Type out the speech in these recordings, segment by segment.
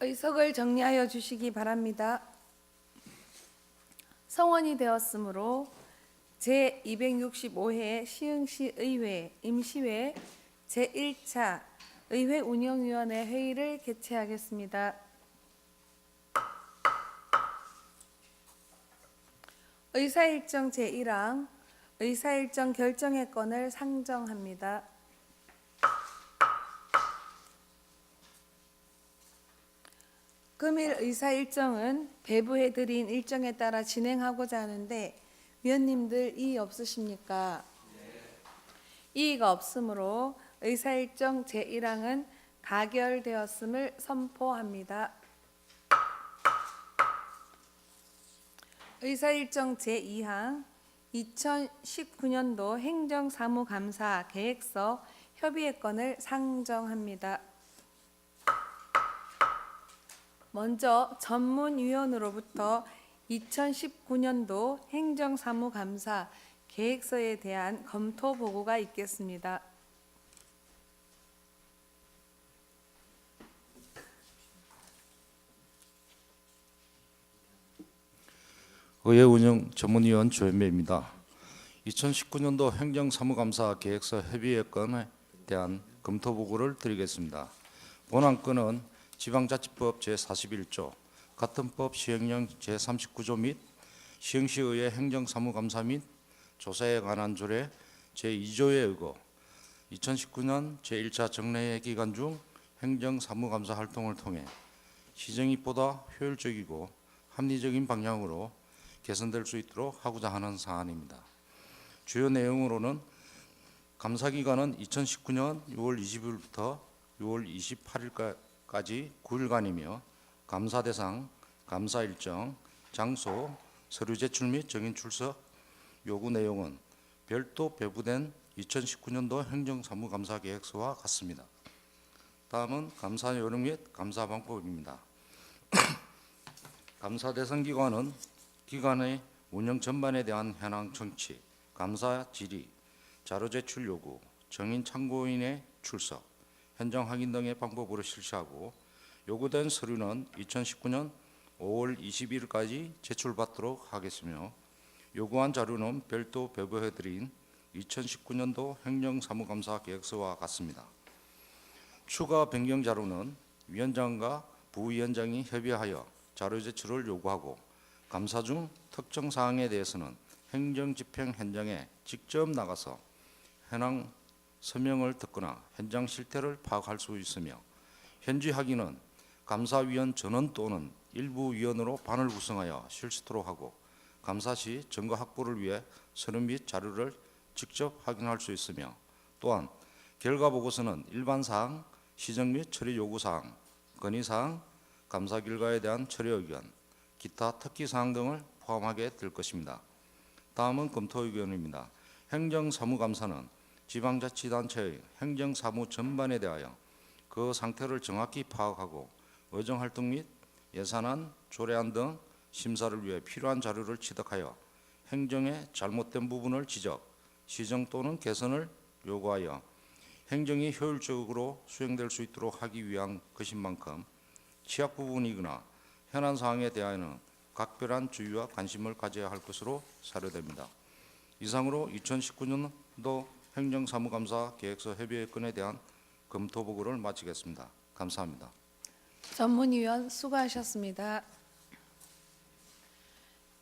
의석을 정리하여 주시기 바랍니다. 성원이 되었으므로 제 265회 시흥시 의회 임시회 제 1차 의회 운영위원회 회의를 개최하겠습니다. 의사일정 제1항 의사일정 결정의 건을 상정합니다. 금일 의사 일정은 배부해드린 일정에 따라 진행하고자 하는데 위원님들 이의 없으십니까? 이의가 없으므로 의사 일정 제1항은 가결되었음을 선포합니다. 의사 일정 제2항 2019년도 행정사무감사 계획서 협의의 건을 상정합니다. 먼저 전문위원으로부터 2019년도 행정사무감사 계획서에 대한 검토 보고가 있겠습니다. 의회 운영 전문위원 조현배입니다. 2019년도 행정사무감사 계획서 협의회 건에 대한 검토 보고를 드리겠습니다. 본안 건은 지방자치법 제41조, 같은 법 시행령 제39조 및 시흥시의회 행정사무감사 및 조사에 관한 조례 제2조에 의거 2019년 제1차 정례회 기간 중 행정사무감사 활동을 통해 시정이 보다 효율적이고 합리적인 방향으로 개선될 수 있도록 하고자 하는 사안입니다. 주요 내용으로는 감사 기간은 2019년 6월 20일부터 6월 28일까지 9일간이며 감사 대상, 감사 일정, 장소, 서류 제출 및 정인 출석 요구 내용은 별도 배부된 2019년도 행정사무감사 계획서와 같습니다. 다음은 감사 요령 및 감사 방법입니다. 감사 대상 기관은 기관의 운영 전반에 대한 현황 청취, 감사 질의, 자료 제출 요구, 정인 참고인의 출석, 현장 확인 등의 방법으로 실시하고 요구된 서류는 2019년 5월 21일까지 제출받도록 하겠으며 요구한 자료는 별도 배부해드린 2019년도 행정사무감사 계획서와 같습니다. 추가 변경 자료는 위원장과 부위원장이 협의하여 자료 제출을 요구하고 감사 중 특정 사항에 대해서는 행정집행 현장에 직접 나가서 현황 서명을 듣거나 현장 실태를 파악할 수 있으며 현지 확인은 감사위원 전원 또는 일부 위원으로 반을 구성하여 실시토록 하고 감사 시 증거 확보를 위해 서류 및 자료를 직접 확인할 수 있으며 또한 결과 보고서는 일반 사항, 시정 및 처리 요구 사항, 건의 사항, 감사 결과에 대한 처리 의견, 기타 특기 사항 등을 포함하게 될 것입니다. 다음은 검토 의견입니다. 행정사무감사는 지방자치단체의 행정사무 전반에 대하여 그 상태를 정확히 파악하고 의정활동 및 예산안, 조례안 등 심사를 위해 필요한 자료를 취득하여 행정의 잘못된 부분을 지적, 시정 또는 개선을 요구하여 행정이 효율적으로 수행될 수 있도록 하기 위한 것인 만큼 취약 부분이거나 현안 사항에 대하여는 각별한 주의와 관심을 가져야 할 것으로 사료됩니다. 이상으로 2019년도 행정사무감사 계획서 협의회 건에 대한 검토 보고를 마치겠습니다. 감사합니다. 전문위원 수고하셨습니다.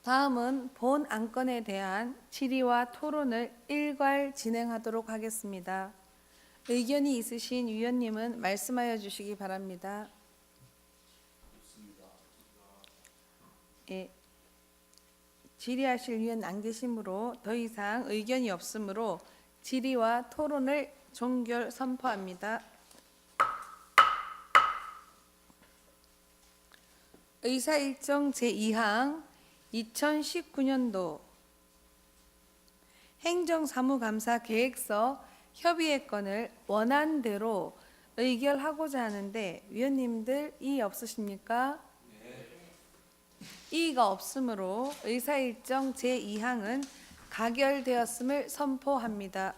다음은 본 안건에 대한 질의와 토론을 일괄 진행하도록 하겠습니다. 의견이 있으신 위원님은 말씀하여 주시기 바랍니다. 예, 질의하실 위원 안 계시므로 더 이상 의견이 없으므로 질의와 토론을 종결 선포합니다. 의사일정 제2항 2019년도 행정사무감사 계획서 협의의 건을 원안대로 의결하고자 하는데 위원님들 이의 없으십니까? 이의가 없으므로 의사일정 제2항은 가결되었음을 선포합니다.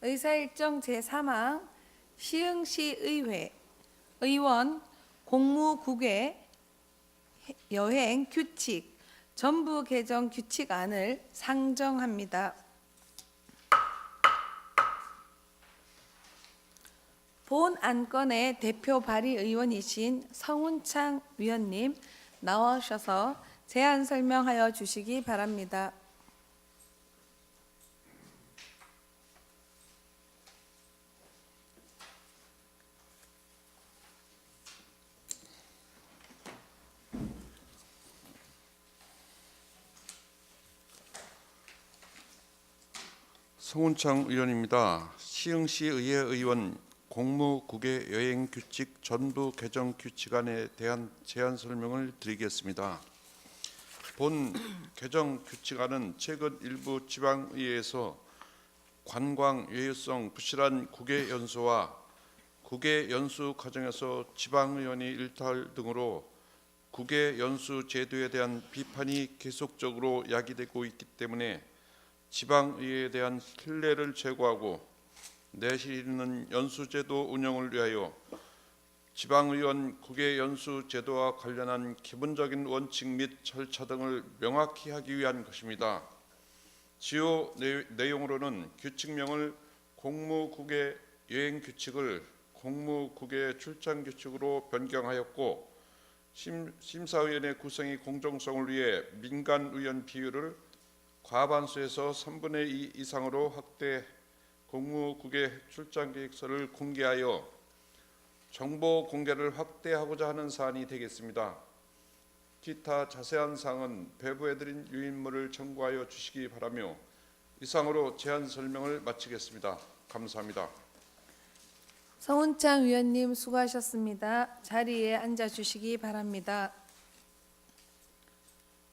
의사일정 제3항 시흥시 의회 의원 공무국외 여행 규칙 전부 개정 규칙안을 상정합니다. 본 안건의 대표 발의 의원이신 성운창 위원님 나오셔서 제안 설명하여 주시기 바랍니다. 성운창 의원입니다. 시흥시 의회 의원 공무국외 여행 규칙 전부 개정 규칙안에 대한 제안 설명을 드리겠습니다. 본 개정 규칙안은 최근 일부 지방의회에서 관광 외유성 부실한 국외 연수와 국외 연수 과정에서 지방의원이 일탈 등으로 국외 연수 제도에 대한 비판이 계속적으로 야기되고 있기 때문에 지방의회에 대한 신뢰를 제고하고 내실 있는 연수제도 운영을 위하여 지방의원 국외 연수 제도와 관련한 기본적인 원칙 및 절차 등을 명확히 하기 위한 것입니다. 지요 내- 내용으로는 규칙명을 공무국외 여행 규칙을 공무국외 출장 규칙으로 변경하였고 심, 심사위원회 구성의 공정성을 위해 민간 의원 비율을 과반수에서 3분의 2 이상으로 확대 공무국의 출장 계획서를 공개하여 정보 공개를 확대하고자 하는 사안이 되겠습니다. 기타 자세한 사항은 배부해드린 유인물을 참고하여 주시기 바라며 이상으로 제안 설명을 마치겠습니다. 감사합니다. 성운창 위원님 수고하셨습니다. 자리에 앉아 주시기 바랍니다.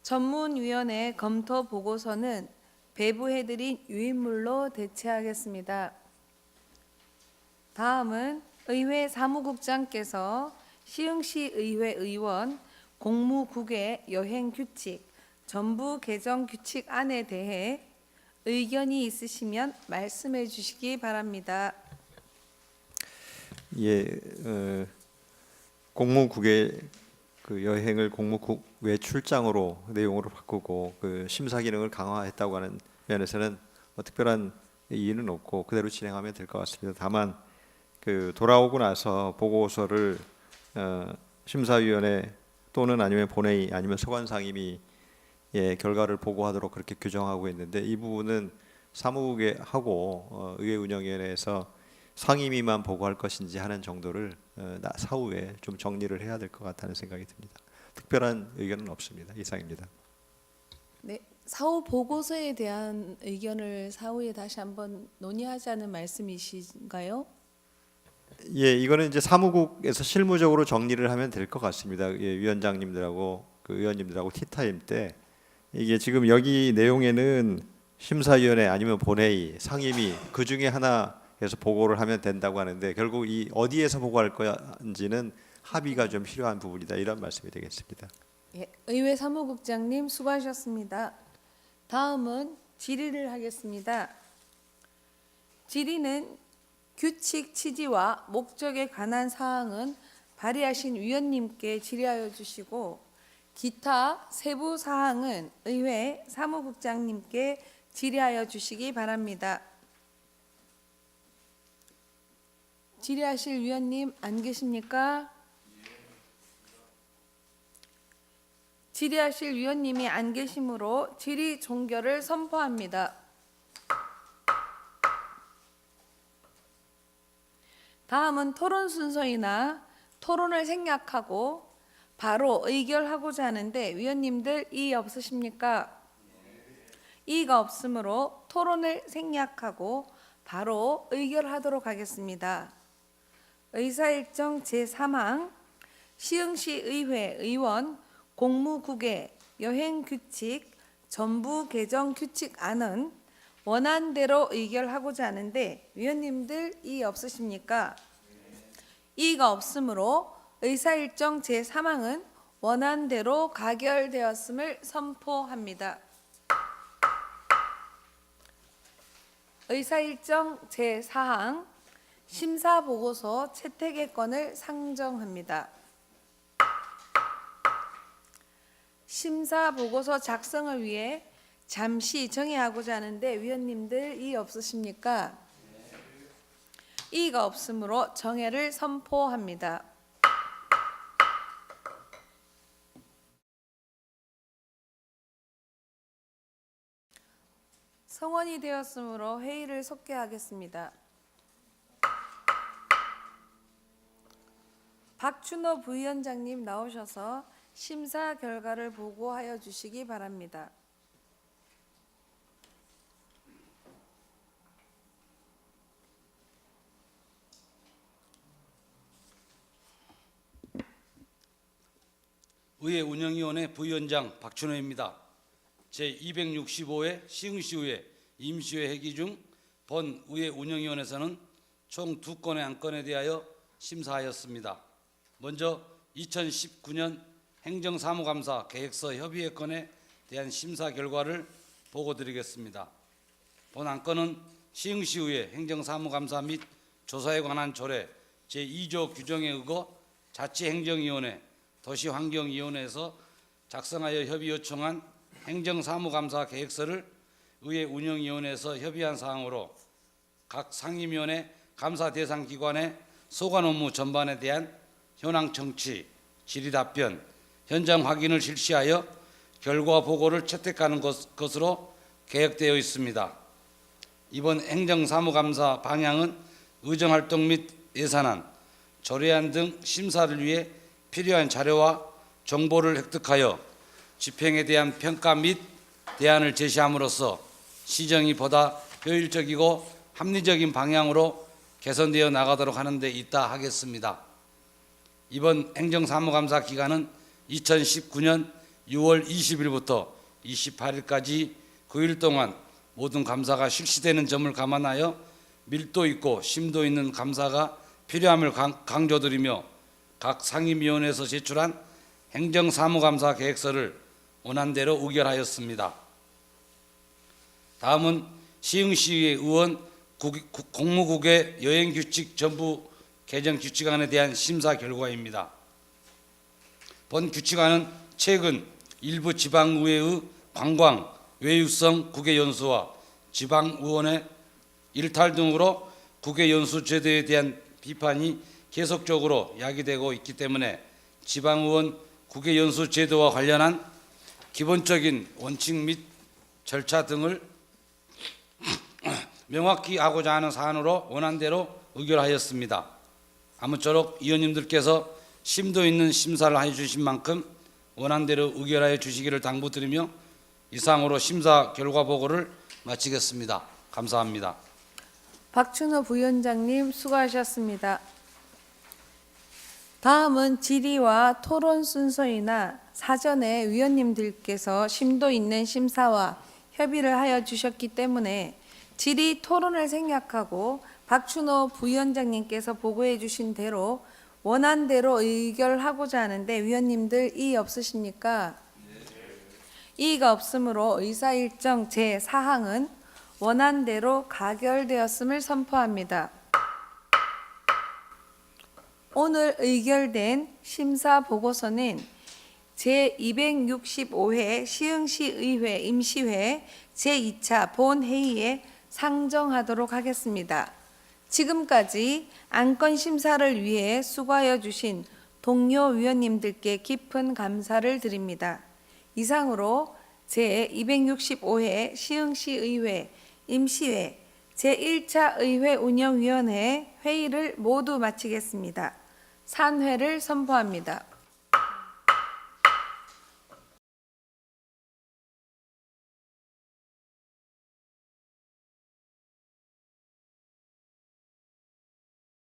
전문위원회 검토 보고서는 배부해드린 유인물로 대체하겠습니다. 다음은 의회 사무국장께서 시흥시 의회 의원 공무국외 여행 규칙 전부 개정 규칙 안에 대해 의견이 있으시면 말씀해 주시기 바랍니다. 예, 어, 공무국의 그 여행을 공무국 외 출장으로 내용으로 바꾸고 그 심사 기능을 강화했다고 하는 면에서는 뭐 특별한 이의는 없고 그대로 진행하면 될 것 같습니다. 다만 그 돌아오고 나서 보고서를 어, 심사위원회 또는 아니면 본회의 아니면 소관 상임위 예, 결과를 보고하도록 그렇게 규정하고 있는데 이 부분은 사무국에 하고 어, 의회 운영위원회에서 상임위만 보고할 것인지 하는 정도를 어, 나- 사후에 좀 정리를 해야 될 것 같다는 생각이 듭니다. 특별한 의견은 없습니다. 이상입니다. 네, 사후 보고서에 대한 의견을 사후에 다시 한번 논의하자는 말씀이신가요? 예, 이거는 이제 사무국에서 실무적으로 정리를 하면 될 것 같습니다. 예, 위원장님들하고 그 의원님들하고 티타임 때 이게 지금 여기 내용에는 심사위원회 아니면 본회의, 상임위 그 중에 하나 에서 보고를 하면 된다고 하는데 결국 이 어디에서 보고할 건지는 합의가 좀 필요한 부분이다 이런 말씀이 되겠습니다. 예, 의회 사무국장님 수고하셨습니다. 다음은 질의를 하겠습니다. 질의는 규칙 취지와 목적에 관한 사항은 발의하신 위원님께 질의하여 주시고 기타 세부 사항은 의회 사무국장님께 질의하여 주시기 바랍니다. 질의하실 위원님 안 계십니까? 질의하실 위원님이 안 계시므로 질의 종결을 선포합니다. 다음은 토론 순서이나 토론을 생략하고 바로 의결하고자 하는데 위원님들 이의 없으십니까? 이의가 없으므로 토론을 생략하고 바로 의결하도록 하겠습니다. 의사일정 제3항 시흥시 의회 의원 공무국외 여행 규칙 전부 개정 규칙안은 원안대로 의결하고자 하는데 위원님들 이의 없으십니까? 이의가 없으므로 의사일정 제3항은 원안대로 가결되었음을 선포합니다. 의사일정 제4항 심사 보고서 채택의 건을 상정합니다. 심사 보고서 작성을 위해 잠시 정의하고자 하는데 위원님들 이의 없으십니까? 이의가 없으므로 정회를 선포합니다. 성원이 되었으므로 회의를 속개하겠습니다. 박춘호 부위원장님 나오셔서 심사 결과를 보고하여 주시기 바랍니다. 의회 운영위원회 부위원장 박춘호입니다. 제265회 시흥시의회 임시회 회기 중 본 의회 운영위원회에서는 총 두 건의 안건에 대하여 심사하였습니다. 먼저 2019년 행정사무감사 계획서 협의회 건에 대한 심사 결과를 보고드리겠습니다. 본 안건은 시흥시의회 행정사무감사 및 조사에 관한 조례 제2조 규정에 의거 자치행정위원회 도시환경위원회에서 작성하여 협의 요청한 행정사무감사 계획서를 의회 운영위원회에서 협의한 사항으로 각 상임위원회 감사 대상 기관의 소관 업무 전반에 대한 현황 청취, 질의 답변, 현장 확인을 실시하여 결과 보고를 채택하는 것, 것으로 계획되어 있습니다. 이번 행정사무감사 방향은 의정활동 및 예산안, 조례안 등 심사를 위해 필요한 자료와 정보를 획득하여 집행에 대한 평가 및 대안을 제시함으로써 시정이 보다 효율적이고 합리적인 방향으로 개선되어 나가도록 하는 데 있다 하겠습니다. 이번 행정사무감사 기간은 2019년 6월 20일부터 28일까지 9일 동안 모든 감사가 실시되는 점을 감안하여 밀도 있고 심도 있는 감사가 필요함을 강- 강조드리며 각 상임위원회에서 제출한 행정사무감사 계획서를 원안대로 의결하였습니다. 다음은 시흥시의 의원 국- 국- 공무국의 여행규칙 전부 개정 규칙안에 대한 심사 결과입니다. 본 규칙안은 최근 일부 지방의회의 관광, 외유성 국외연수와 지방의원의 일탈 등으로 국외연수 제도에 대한 비판이 계속적으로 야기되고 있기 때문에 지방의원 국외연수 제도와 관련한 기본적인 원칙 및 절차 등을 명확히 하고자 하는 사안으로 원안대로 의결하였습니다. 아무쪼록 위원님들께서 심도 있는 심사를 해주신 만큼 원안대로 의결하여 주시기를 당부드리며 이상으로 심사 결과 보고를 마치겠습니다. 감사합니다. 박춘호 부위원장님 수고하셨습니다. 다음은 질의와 토론 순서이나 사전에 위원님들께서 심도 있는 심사와 협의를 하여 주셨기 때문에 질의 토론을 생략하고 박춘호 부위원장님께서 보고해 주신 대로 원안대로 의결하고자 하는데 위원님들 이의 없으십니까? 이의가 없으므로 의사일정 제4항은 원안대로 가결되었음을 선포합니다. 오늘 의결된 심사 보고서는 제265회 시흥시 의회 임시회 제2차 본회의에 상정하도록 하겠습니다. 지금까지 안건 심사를 위해 수고하여 주신 동료 위원님들께 깊은 감사를 드립니다. 이상으로 제265회 시흥시 의회 임시회 제1차 의회 운영위원회 회의를 모두 마치겠습니다. 산회를 선포합니다.